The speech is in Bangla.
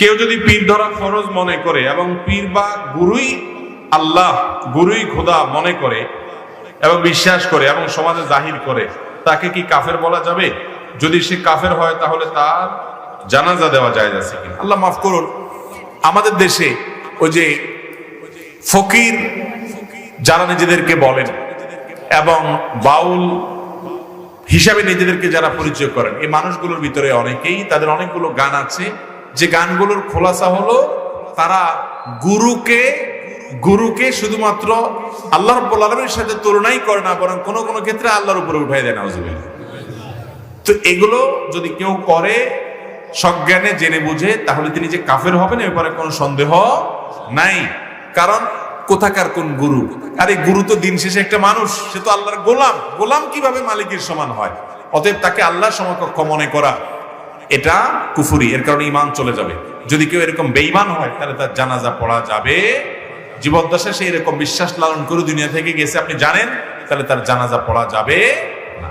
কেউ যদি পীর ধরা ফরজ মনে করে এবং পীর বা গুরুই আল্লাহ, গুরুই খোদা মনে করে এবং বিশ্বাস করে এবং সমাজে জাহির করে, তাকে কি কাফের বলা যাবে? যদি সে কাফের হয় তাহলে তার জানাজা দেওয়া যায় আছে কিনা? আল্লাহ মাফ করুন, আমাদের দেশে ওই যে ফকির, যারা নিজেদেরকে বলেন এবং বাউল হিসাবে নিজেদেরকে যারা পরিচয় করেন, এই মানুষগুলোর ভিতরে অনেকেই, তাদের অনেকগুলো গান আছে যে গানগুলোর খোলাসা হলো, তারা গুরুকে গুরুকে শুধুমাত্র আল্লাহ রব্বুল আলমের সাথে তুলনাই করে না, বরং কোনো কোনো ক্ষেত্রে আল্লাহর উপরে উঠাই দেয়, নাউজুবিল্লাহ। তো এগুলো যদি কেউ করে, সজ্ঞানে জেনে বুঝে, তাহলে তিনি যে কাফের হবেন ব্যাপারে কোনো সন্দেহ নাই। কারণ কোথাকার কোন গুরু? আরে গুরু তো দিন শেষে একটা মানুষ, সে তো আল্লাহর গোলাম। গোলাম কীভাবে মালিকের সমান হয়? অতএব তাকে আল্লাহর সমকক্ষ মনে করা। এটা কুফুরি, এর কারণে ইমান চলে যাবে। যদি কেউ এরকম বেইমান হয়, তাহলে তার জানাজা পড়া যাবে। জীবদ্দশা সেই এরকম বিশ্বাস লালন করে দুনিয়া থেকে গেছে, আপনি জানেন, তাহলে তার জানাজা পড়া যাবে না।